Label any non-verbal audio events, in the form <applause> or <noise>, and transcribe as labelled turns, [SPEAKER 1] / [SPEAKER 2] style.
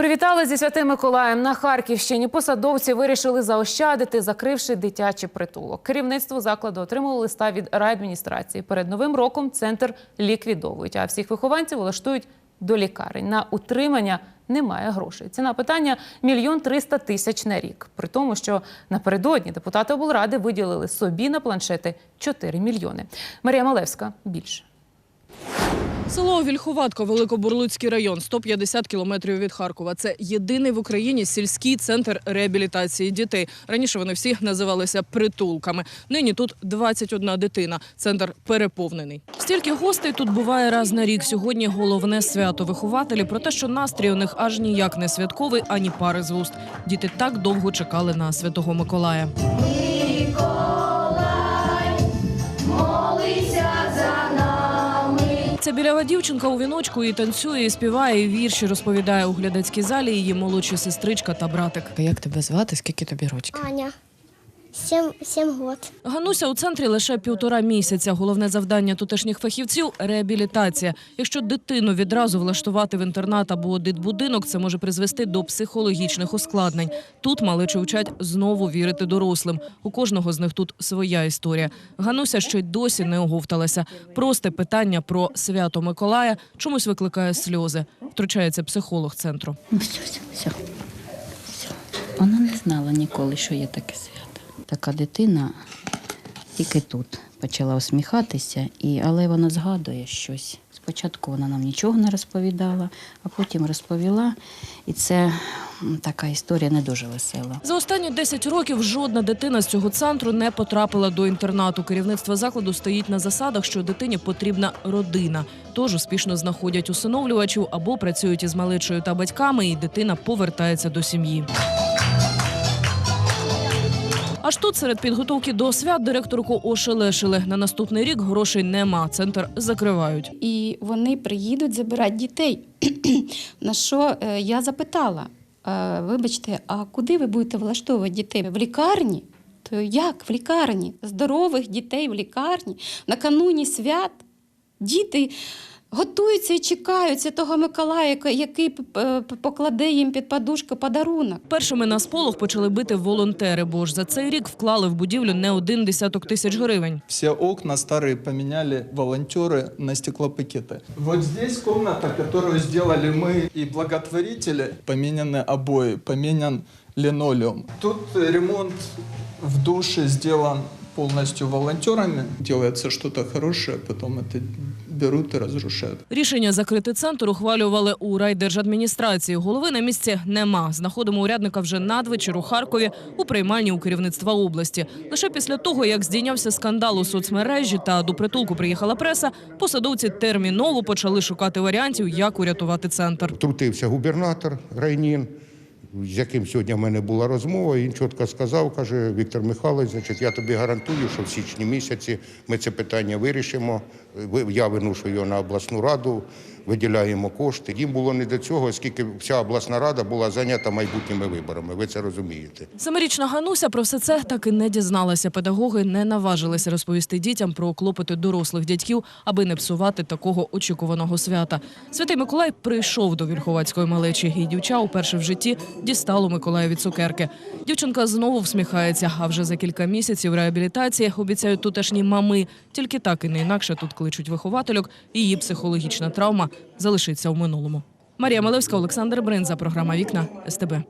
[SPEAKER 1] Привітали зі святим Миколаєм на Харківщині. Посадовці вирішили заощадити, закривши дитячий притулок. Керівництво закладу отримало листа від райадміністрації. Перед новим роком центр ліквідовують, а всіх вихованців влаштують до лікарень. На утримання немає грошей. Ціна питання мільйон триста тисяч на рік. При тому, що напередодні депутати облради виділили собі на планшети 4 мільйони. Марія Малевська більше.
[SPEAKER 2] Село Вільховатко, Великобурлуцький район, 150 кілометрів від Харкова. Це єдиний в Україні сільський центр реабілітації дітей. Раніше вони всі називалися притулками. Нині тут 21 дитина. Центр переповнений. Стільки гостей тут буває раз на рік. Сьогодні головне свято вихователі про те, що настрій у них аж ніяк не святковий, ані пари з вуст. Діти так довго чекали на святого Миколая. Ця білява дівчинка у віночку і танцює, і співає, і вірші розповідає у глядацькій залі її молодша сестричка та братик.
[SPEAKER 3] Як тебе звати? Скільки тобі років?
[SPEAKER 4] Аня. Сім, сім год.
[SPEAKER 2] Гануся у центрі лише півтора місяця. Головне завдання тутешніх фахівців реабілітація. Якщо дитину відразу влаштувати в інтернат або дитбудинок, це може призвести до психологічних ускладнень. Тут малечі вчать знову вірити дорослим. У кожного з них тут своя історія. Гануся ще й досі не оговталася. Просте питання про свято Миколая чомусь викликає сльози. Втручається психолог центру.
[SPEAKER 5] Ну, все, все, все. все. Вона не знала ніколи, що є таке свято. Така дитина тільки тут почала усміхатися, і, але вона згадує щось. Спочатку вона нам нічого не розповідала, а потім розповіла. І це така історія не дуже весела.
[SPEAKER 2] За останні 10 років жодна дитина з цього центру не потрапила до інтернату. Керівництво закладу стоїть на засадах, що дитині потрібна родина. Тож успішно знаходять усиновлювачів або працюють із малечою та батьками, і дитина повертається до сім'ї. Аж тут серед підготовки до свят директорку ошелешили. На наступний рік грошей нема. Центр закривають.
[SPEAKER 6] і вони приїдуть забирати дітей. <clears throat> На що е, я запитала: е, вибачте, а куди ви будете влаштовувати дітей? В лікарні? То як в лікарні? Здорових дітей в лікарні накануні свят діти Готуються і чекають святого Миколая, яка- який е, покладе їм під подушку подарунок.
[SPEAKER 2] Першими на сполох почали бити волонтери, бо ж за цей рік вклали в будівлю не один десяток тисяч гривень.
[SPEAKER 7] Все окна старые поменяли волонтеры на стеклопакеты. Вот здесь комната, которую сделали мы и благотворители. Поменяны обои, поменян линолеум. Тут ремонт в душе сделан полностью волонтерами. Делается что-то хорошее, потом это берут и разрушают.
[SPEAKER 2] Рішення закрити центр ухвалювали у райдержадміністрації. Голови на місці нема. Знаходимо урядника вже надвечір у Харкові у приймальні у керівництва області. Лише після того, як здійнявся скандал у соцмережі та до притулку приїхала преса, посадовці терміново почали шукати варіантів, як урятувати центр.
[SPEAKER 8] Втрутився губернатор Райнін, з яким сьогодні в мене була розмова. і Він чітко сказав, каже Віктор Михайлович, значить, я тобі гарантую, що в січні місяці ми це питання вирішимо. Я виношу його на обласну раду, виділяємо кошти. Їм було не до цього, оскільки вся обласна рада була зайнята майбутніми виборами. Ви це розумієте.
[SPEAKER 2] Семирічна Гануся про все це так і не дізналася. Педагоги не наважилися розповісти дітям про клопоти дорослих дядьків, аби не псувати такого очікуваного свята. Святий Миколай прийшов до вільховацької малечі, і дівча уперше в житті дістало Миколаєві цукерки. Дівчинка знову всміхається. А вже за кілька місяців реабілітації обіцяють тутешні мами. Тільки так і не інакше тут кличуть виховательок, і її психологічна травма залишиться в минулому. Марія Малевська, Олександр Бринза, програма Вікна СТБ.